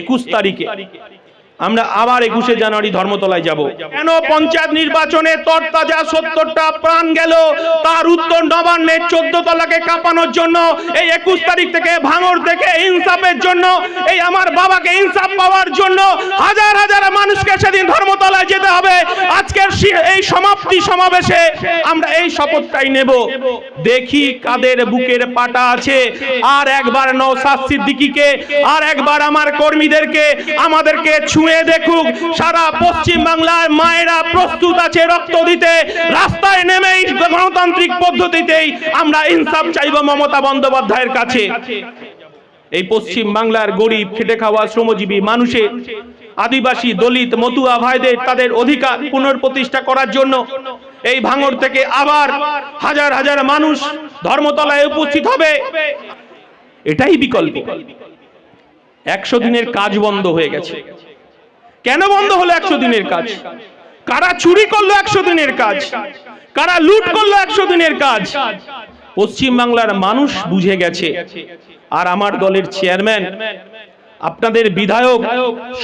একুশ তারিখে। আমরা আবার একুশে জানুয়ারি ধর্মতলায় যাব। কেন পঞ্চায়েত নির্বাচনে তরতাজা সত্তরটা প্রাণ গেল? তার উত্তর নবান্নের চোদ্দ তলাকে কাঁপানোর জন্য, এই একুশ তারিখ থেকে ভাঙর থেকে ইনসাফের জন্য, এই আমার বাবাকে ইনসাফ পাওয়ার জন্য হাজার হাজার মানুষকে সেদিন ধর্মতলায় যেতে হবে। আজকের এই সমাপ্তি সমাবেশে আমরা এই শপথটাই নেব। দেখি কাদের বুকের পাটা আছে। আর একবার নৌসাদ সিদ্দিকীকে, আর একবার আমার কর্মীদেরকে, আমাদেরকে ছুঁয়ে দেখুক, সারা পশ্চিম বাংলার মায়েরা প্রস্তুত আছে রক্ত দিতে, রাস্তায় নেমেই গণতান্ত্রিক পদ্ধতিতেই আমরা ইনসাফ চাইব মমতা বন্দ্যোপাধ্যায়ের কাছে। এই পশ্চিম বাংলার গরিব, খেটে খাওয়া শ্রমজীবী মানুষের আদিবাসী, দলিত, মতুয়া ভাইদের তাদের অধিকার পুনর্প্রতিষ্ঠা করার জন্য এই ভাঙর থেকে আবার হাজার হাজার মানুষ ধর্মতলায় উপস্থিত হবে। এটাই বিকল্প। একশো দিনের কাজ বন্ধ হয়ে গেছে। কেন বন্ধ হলো একশো দিনের কাজ? কারা চুরি করল একশো দিনের কাজ? কারা লুট করল একশো দিনের কাজ? পশ্চিম বাংলার মানুষ বুঝে গেছে। আর আমার দলের চেয়ারম্যান আপনাদের বিধায়ক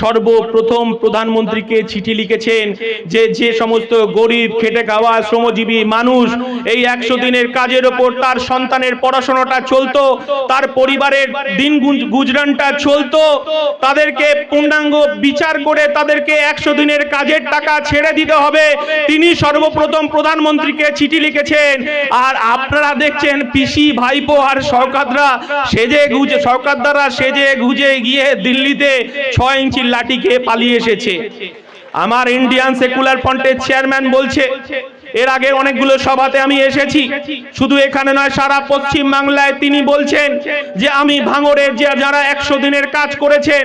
সর্বপ্রথম প্রধানমন্ত্রীকে চিঠি লিখেছেন যে যে সমস্ত গরিব, খেটে খাওয়া, শ্রমজীবী মানুষ এই একশো দিনের কাজের ওপর তার সন্তানের পড়াশোনাটা চলতো, তার পরিবারের দিন গুজরানটা চলতো, তাদেরকে পূর্ণাঙ্গ বিচার করে তাদেরকে একশো দিনের কাজের টাকা ছেড়ে দিতে হবে। তিনি সর্বপ্রথম প্রধানমন্ত্রীকে চিঠি লিখেছেন। আর আপনারা দেখছেন পিসি, ভাইপো আর সরকাররা সেজে গুজে সরকারদারা সেজে গুজে গিয়ে দিল্লিতে ছয় ইঞ্চি লাঠি খেয়ে পালিয়ে এসেছে। আমার ইন্ডিয়ান সেকুলার ফ্রন্টের চেয়ারম্যান বলছে এর আগে অনেকগুলো সভাতে আমি এসেছি। শুধু এখানে নয়, সারা পশ্চিম বাংলায় তিনি বলছেন যে আমি ভাঙড়ের যে যারা একশো দিনের কাজ করেছেন,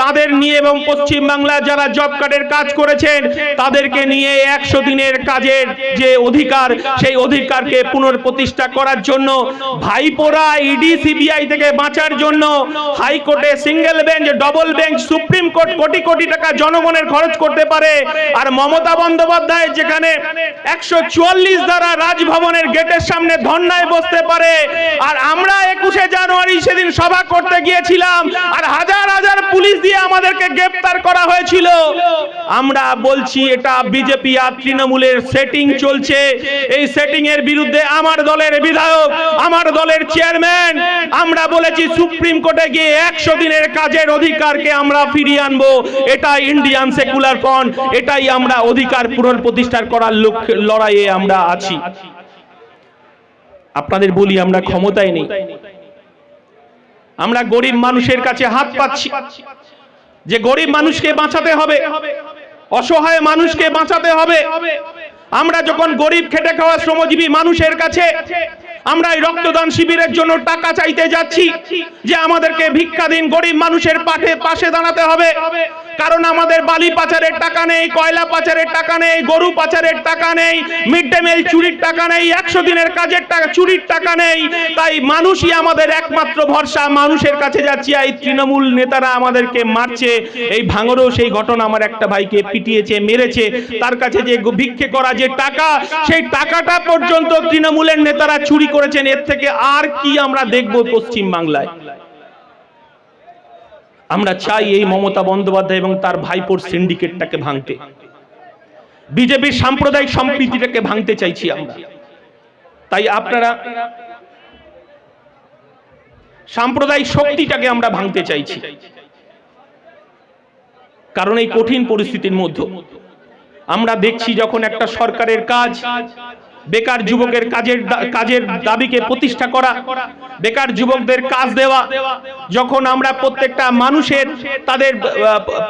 তাদের নিয়ে এবং পশ্চিম বাংলায় যারা জব কার্ডের কাজ করেছেন, তাদেরকে নিয়ে একশো দিনের কাজের যে অধিকার, সেই অধিকারকে পুনর্প্রতিষ্ঠা করার জন্য, ভাইপোরা ইডি সিবিআই থেকে বাঁচার জন্য, হাইকোর্টে single bench, double bench, supreme court crore crore টাকা জনগণের খরচ করতে পারে। আর মমতা বন্দ্যোপাধ্যায় যেখানে একশো চুয়াল্লিশ দ্বারা রাজভবনের গেটের সামনে ধর্নায় বসতে পারে। আর আমরা একুশে জানুয়ারি সেদিন সভা করতে গিয়েছিলাম। আর হাজার আমাদেরকে গ্রেপ্তার করা হয়েছিল। আমরা বলছি, এটা বিজেপি আর তৃণমূলের সেটিং চলছে। এই সেটিং এর বিরুদ্ধে আমার দলের বিধায়ক, আমার দলের চেয়ারম্যান আমরা বলেছি সুপ্রিম কোর্টে গিয়ে একশো দিনের কাজের অধিকারকে আমরা ফিরিয়ে আনব। এটা ইন্ডিয়ান সেকুলার ফ্রন্ট এটাই আমরা অধিকার পুনঃপ্রতিষ্ঠা করার লক্ষ্যে, লড়াইয়ে আমরা আছি। আপনাদের বলি, আমরা ক্ষমতায় নেই। আমরা গরিব মানুষের কাছে হাত পাচ্ছি। যে গরিব মানুষকে বাঁচাতে হবে, অসহায় মানুষকে বাঁচাতে হবে। আমরা যখন গরিব খেটে খাওয়া শ্রমজীবী মানুষের কাছে আমরা এই রক্তদান শিবিরের জন্য টাকা চাইতে যাচ্ছি যে আমাদেরকে ভিক্ষা দিন, গরিব মানুষের পাশে পাশে দাঁড়াতে হবে। কারণ আমাদের বালি পাচারের টাকা নেই, কয়লা পাচারের টাকা নেই, গরু পাচারের টাকা নেই, মিড ডে মিল চুরির টাকা নেই, একশো দিনের কাজের টাকা, চুরির টাকা নেই। তাই মানুষই আমাদের একমাত্র ভরসা, মানুষের কাছে যাচ্ছি। এই তৃণমূল নেতারা আমাদেরকে মারছে। এই ভাঙরেও সেই ঘটনা আমার একটা ভাইকে পিটিয়েছে, মেরেছে। তার কাছে যে ভিক্ষে করা যে টাকা, সেই টাকাটা পর্যন্ত তৃণমূলের নেতারা চুরি করেছেন, এর থেকে আর কি আমরা দেখব পশ্চিম বাংলায়? আমরা চাই এই মমতা বন্দ্যোপাধ্যায় এবং তার ভাইপোর সিন্ডিকেটটাকে ভাঙতে। বিজেপির সাম্প্রদায়িক সম্প্রীতিটাকে ভাঙতে চাইছি আমরা। তাই আপনারা সাম্প্রদায়িক শক্তিটাকে আমরা ভাঙতে চাইছি। কারণ এই কঠিন পরিস্থিতির মধ্যে আমরা দেখছি যখন একটা সরকারের কাজ বেকার যুবকের কাজের কাজের দাবিকে প্রতিষ্ঠা করা, বেকার যুবকদের কাজ দেওয়া, যখন আমরা প্রত্যেকটা মানুষের তাদের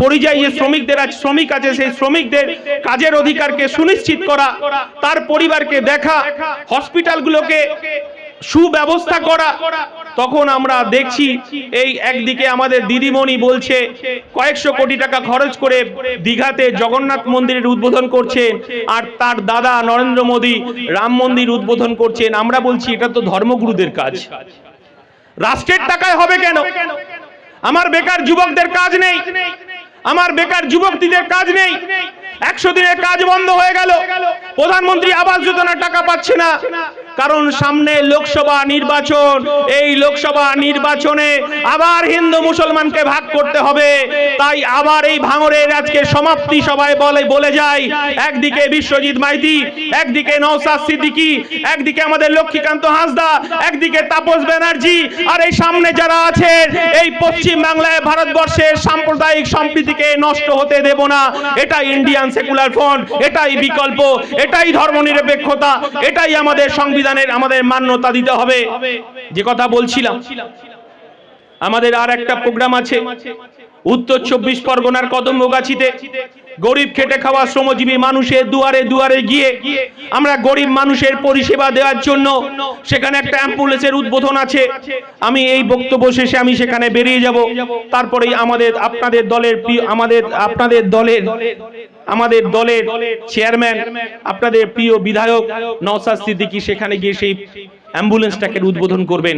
পরিযায়ী যে শ্রমিকদের আছে শ্রমিক আছে, সেই শ্রমিকদের কাজের অধিকারকে সুনিশ্চিত করা, তার পরিবারকে দেখা, হসপিটালগুলোকে সুব্যবস্থা করা। তখন আমরা দেখছি এই একদিকে আমাদের দিদিমণি বলছে, কয়েকশো কোটি টাকা খরচ করে দীঘাতে জগন্নাথ মন্দিরের উদ্বোধন করছেন, আর তার দাদা নরেন্দ্র মোদী রাম মন্দির উদ্বোধন করছেন। আমরা বলছি, এটা তো ধর্মগুরুদের কাজ। রাষ্ট্রের টাকায় হবে কেন? আমার বেকার যুবকদের কাজ নেই। আমার বেকার যুবকদের কাজ নেই। একশো দিনের কাজ বন্ধ হয়ে গেল। প্রধানমন্ত্রী আবাস যোজনার টাকা পাচ্ছে না। কারণ সামনে লোকসভা নির্বাচন। এই লোকসভা নির্বাচনে আবার হিন্দু মুসলমানকে ভাগ করতে হবে। তাই আবার এই ভাঙরের আজকে সমাপ্তি সভায় বলে বলে যায় একদিকে বিশ্বজিৎ মাইতি, একদিকে নওসাদ সিদ্দিকী, একদিকে আমাদের লক্ষ্মীকান্ত হাসদা, একদিকে তাপস ব্যানার্জি, আর এই সামনে যারা আছেন, এই পশ্চিম বাংলায় ভারতবর্ষের সাম্প্রদায়িক সম্প্রীতিকে নষ্ট হতে দেব না। এটা ইন্ডিয়ান সেকুলার ফ্রন্ট এটাই বিকল্প। এটাই ধর্মনিরপেক্ষতা এটাই আমাদের সংবিধানের আমাদের মান্যতা দিতে হবে। যে কথা বলছিলাম আমাদের আর একটা প্রোগ্রাম আছে উত্তর চব্বিশ পরগনার কদম্বগাছিতে। গরিব খেটে খাওয়া শ্রমজীবী মানুষের দুয়ারে দুয়ারে গিয়ে আমরা গরিব মানুষের পরিষেবা দেওয়ার জন্য সেখানে একটা অ্যাম্বুলেন্সের উদ্বোধন আছে। আমি এই বক্তব্য শেষে আমি সেখানে বেরিয়ে যাব। তারপরেই আমাদের, আপনাদের দলের আমাদের, আপনাদের দলের, আমাদের দলের চেয়ারম্যান আপনাদের প্রিয় বিধায়ক নওসাদ সিদ্দিকী সেখানে গিয়ে সেই অ্যাম্বুলেন্সটাকে উদ্বোধন করবেন।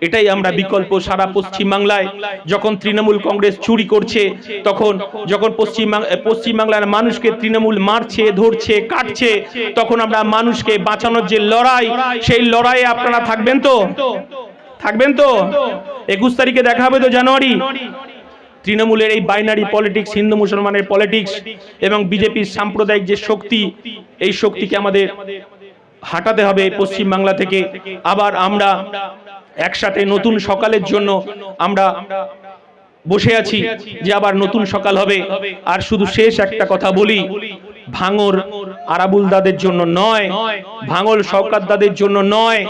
এটাই আমরা বিকল্প সারা পশ্চিম বাংলায় যখন তৃণমূল কংগ্রেস চুরি করছে তখন যখন পশ্চিম পশ্চিম বাংলার মানুষকে তৃণমূল মারছে ধরছে কাটছে তখন আমরা মানুষকে বাঁচানোর যে লড়াই সেই লড়াইয়ে আপনারা থাকবেন তো? থাকবেন তো? একুশ তারিখে দেখা হবে তো জানুয়ারি? তৃণমূলের এই বাইনারি পলিটিক্স হিন্দু মুসলমানের পলিটিক্স এবং বিজেপির সাম্প্রদায়িক যে শক্তি এই শক্তিকে আমাদের হাঁটাতে হবে পশ্চিম বাংলা থেকে। আবার আমরা একসাথে নতুন সকালের জন্য আমরা বসে আছি যে আবার নতুন সকাল হবে। আর শুধু শেষ একটা কথা বলি। ভাঙর আরাবুল দাদের জন্য নয় ভাঙল শওকাত দাদের জন্য নয়।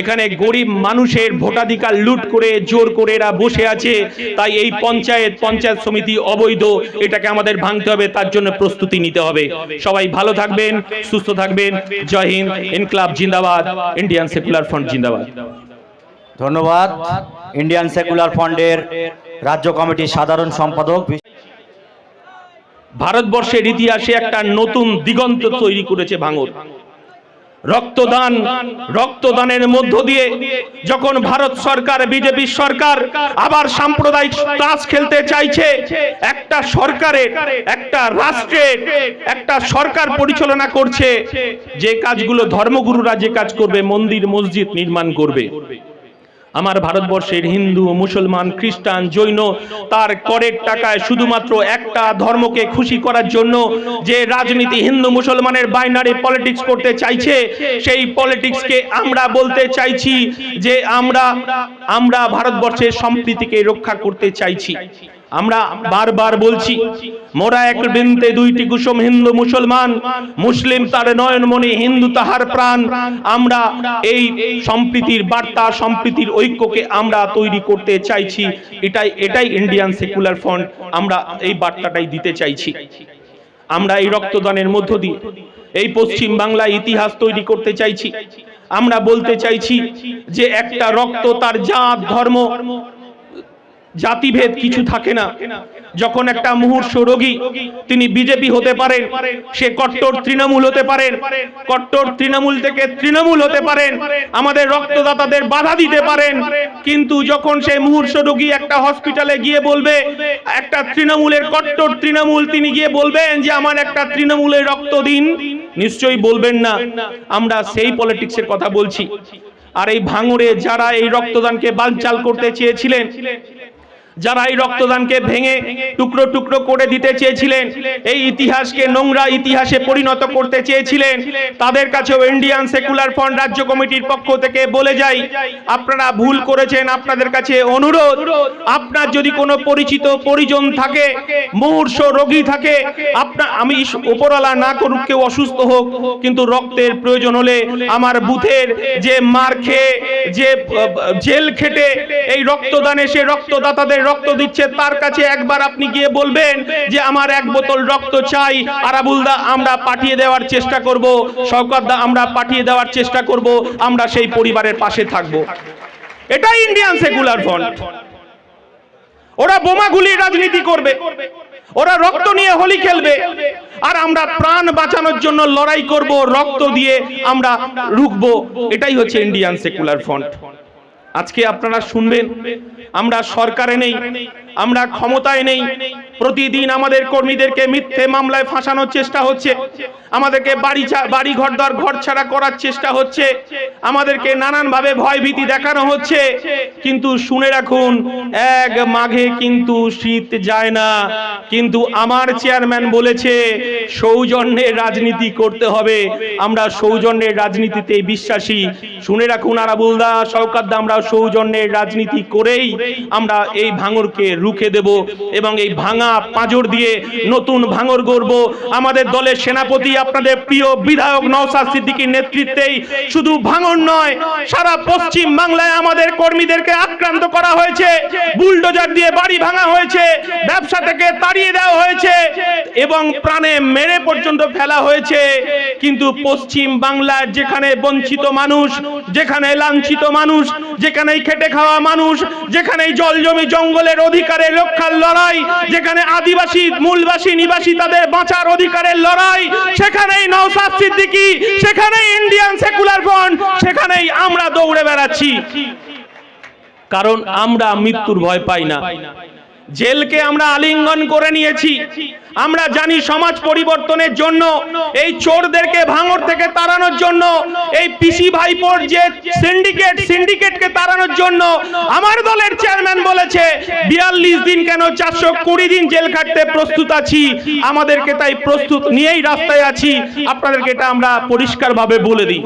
এখানে গরিব মানুষের ভোটাধিকার লুট করে জোর করে এরা বসে আছে। তাই এই পঞ্চায়েত পঞ্চায়েত সমিতি অবৈধ। এটাকে আমাদের ভাঙতে হবে তার জন্য প্রস্তুতি নিতে হবে। সবাই ভালো থাকবেন সুস্থ থাকবেন। জয় হিন্দ ইনকলাব জিন্দাবাদ ইন্ডিয়ান সেকুলার ফ্রন্ট জিন্দাবাদ। ধন্যবাদ ইন্ডিয়ান সেকুলার ফান্ডের রাজ্য কমিটির সাধারণ সম্পাদক। ভারতবর্ষের ইতিহাসে একটা নতুন দিগন্ত তৈরি করেছে ভাঙর। রক্তদান, রক্তদানের মধ্য দিয়ে যখন ভারত সরকার, বিজেপি সরকার আবার সাম্প্রদায়িক তাস খেলতে চাইছে, একটা সরকারের, একটা রাষ্ট্রের, একটা সরকার পরিচালনা করছে, যে কাজগুলো ধর্মগুরুরা যে কাজ করবে, মন্দির, মসজিদ নির্মাণ করবে। আমার ভারতবর্ষের হিন্দু, মুসলমান, খ্রিস্টান, জৈন, তার করের টাকায় শুধুমাত্র একটা ধর্মকে খুশি করার জন্য যে রাজনীতি হিন্দু মুসলমানের বাইনারি পলিটিক্স করতে চাইছে, সেই পলিটিক্সকে আমরা বলতে চাইছি যে আমরা আমরা ভারতবর্ষের সম্প্রীতিকে রক্ষা করতে চাইছি। আমরা বারবার বলছি, মোরা এক বৃন্তে দুইটি কুসুম হিন্দু মুসলমান, মুসলিম তার নয়নমণি হিন্দু তাহার প্রাণ। আমরা এই সম্প্রীতির বার্তা, সম্প্রীতির ঐক্যকে আমরা তৈরি করতে চাইছি। এটাই এটাই ইন্ডিয়ান সেকুলার ফ্রন্ট আমরা এই বার্তাটাই দিতে চাইছি। আমরা এই রক্তদানের মধ্য দিয়ে, এই পশ্চিম বাংলায় ইতিহাস তৈরি করতে চাইছি। আমরা বলতে চাইছি যে একটা রক্ত তার জাত, ধর্ম জাতিভেদ কিছু থাকে না। যখন একটা মুহূর্ষ রোগী, তিনি বিজেপি হতে পারেন, সে কট্টর তৃণমূল হতে পারেন, কট্টর তৃণমূল থেকে তৃণমূল হতে পারেন, আমাদের রক্তদাতাদের বাধা দিতে পারেন, কিন্তু যখন সেই মুহূর্ষ রোগী একটা হসপিটালে গিয়ে বলবে, একটা তৃণমূলের কট্টর তৃণমূল, তিনি গিয়ে বলবেন যে, আমার একটা তৃণমূলের রক্ত দিন। নিশ্চয়ই বলবেন না। আমরা সেই পলিটিক্সের কথা বলছি। আর এই ভাঙড়ে যারা এই রক্তদানকে বানচাল করতে চেয়েছিলেন যারা এই রক্তদানকে ভেঙে টুকরো টুকরো করে দিতে চেয়েছিলেন, এই ইতিহাসকে নোংরা ইতিহাসে পরিণত করতে চেয়েছিলেন, তাদের কাছেও ইন্ডিয়ান সেকুলার ফ্রন্ট রাজ্য কমিটির পক্ষ থেকে বলে যাই, আপনারা ভুল করেছেন, আপনাদের কাছে অনুরোধ, আপনার যদি কোনো পরিচিত পরিজন থাকে মুমূর্ষ রোগী থাকে আপনার আমি উপরওয়ালা না করুক, কেউ অসুস্থ হোক, কিন্তু রক্তের প্রয়োজন হলে আমার বুথের যে মার খেয়ে, যে জেল খেটে, এই রক্তদানে সে রক্তদাতাদের রক্ত দিচ্ছে, তার কাছে একবার আপনি গিয়ে বলবেন যে আমার এক বোতল রক্ত চাই আরাবুলদা আমরা পাঠিয়ে দেওয়ার চেষ্টা করব শওকতদা আমরা পাঠিয়ে দেওয়ার চেষ্টা করব, আমরা সেই পরিবারের পাশে থাকব। এটাই ইন্ডিয়ান সেকুলার ফ্রন্ট ওরা বোমাগুলির রাজনীতি করবে, ওরা রক্ত নিয়ে হোলি খেলবে, আর আমরা প্রাণ বাঁচানোর জন্য লড়াই করব, রক্ত দিয়ে আমরা রুখবো, এটাই হচ্ছে ইন্ডিয়ান সেকুলার ফ্রন্ট আজকে আপনারা শুনবেন, আমরা সরকারে নেই, আমরা ক্ষমতায় নেই, প্রতিদিন আমাদের কর্মীদেরকে মিথ্যে মামলায় ফাঁসানোর চেষ্টা হচ্ছে, আমাদেরকে বাড়ি বাড়ি ঘর দর ঘর ছাড়া করার চেষ্টা হচ্ছে, আমাদেরকে নানানভাবে ভয় ভীতি দেখানো হচ্ছে, কিন্তু শুনে রাখুন, এক মাঘে কিন্তু শীত যায় না, কিন্তু আমার চেয়ারম্যান বলেছে, সৌজন্যের রাজনীতি করতে হবে, আমরা সৌজন্যের রাজনীতিতে বিশ্বাসী, শুনে রাখুন আরাবুলদা সৌকাদ্দা আমরা সৌজন্যের রাজনীতি করেই আমরা এই ভাঙরকে রুখে দেব এবং এই ভাঙা পাঁজর দিয়ে নতুন ভাঙর গড়ব। আমাদের দলের সেনাপতি, আপনাদের প্রিয় বিধায়ক নওসাদ সিদ্দিকীর নেতৃত্বেই শুধু ভাঙর নয়, সারা পশ্চিম বাংলায় আমাদের কর্মীদেরকে আক্রান্ত করা হয়েছে, বুলডোজার দিয়ে বাড়ি ভাঙা হয়েছে, ব্যবসা থেকে তাড়িয়ে দেওয়া হয়েছে এবং প্রাণে মেরে পর্যন্ত ফেলা হয়েছে। কিন্তু পশ্চিম বাংলার যেখানে বঞ্চিত মানুষ, যেখানে লাঞ্ছিত মানুষ যেখানে খেটে খাওয়া মানুষ যেখানে জল জমি জঙ্গলের অধিকারের রক্ষার লড়াই, যেখানে আদিবাসী, মূলবাসী, নিবাসী তাদের বাঁচার অধিকারের লড়াই, সেখানেই নওসাদ সিদ্দিকি, সেখানেই ইন্ডিয়ান সেকুলার ফ্রন্ট, সেখানেই আমরা দৌড়ে বেড়াচ্ছি। কারণ আমরা মৃত্যুর ভয় পাই না। জেলকে আমরা আলিঙ্গন করে নিয়েছি। আমরা জানি সমাজ পরিবর্তনের জন্য, এই চোরদেরকে ভাঙর থেকে তাড়ানোর জন্য, এই পিসি ভাইপোর যে সিন্ডিকেট সিন্ডিকেটকে তাড়ানোর জন্য, আমার দলের চেয়ারম্যান বলেছে, বিয়াল্লিশ দিন কেন চারশো কুড়ি দিন জেল খাটতে প্রস্তুত আছি? আমাদেরকে তাই প্রস্তুত নিয়েই রাস্তায় আছি। আপনাদেরকে এটা আমরা পরিষ্কারভাবে বলে দিই।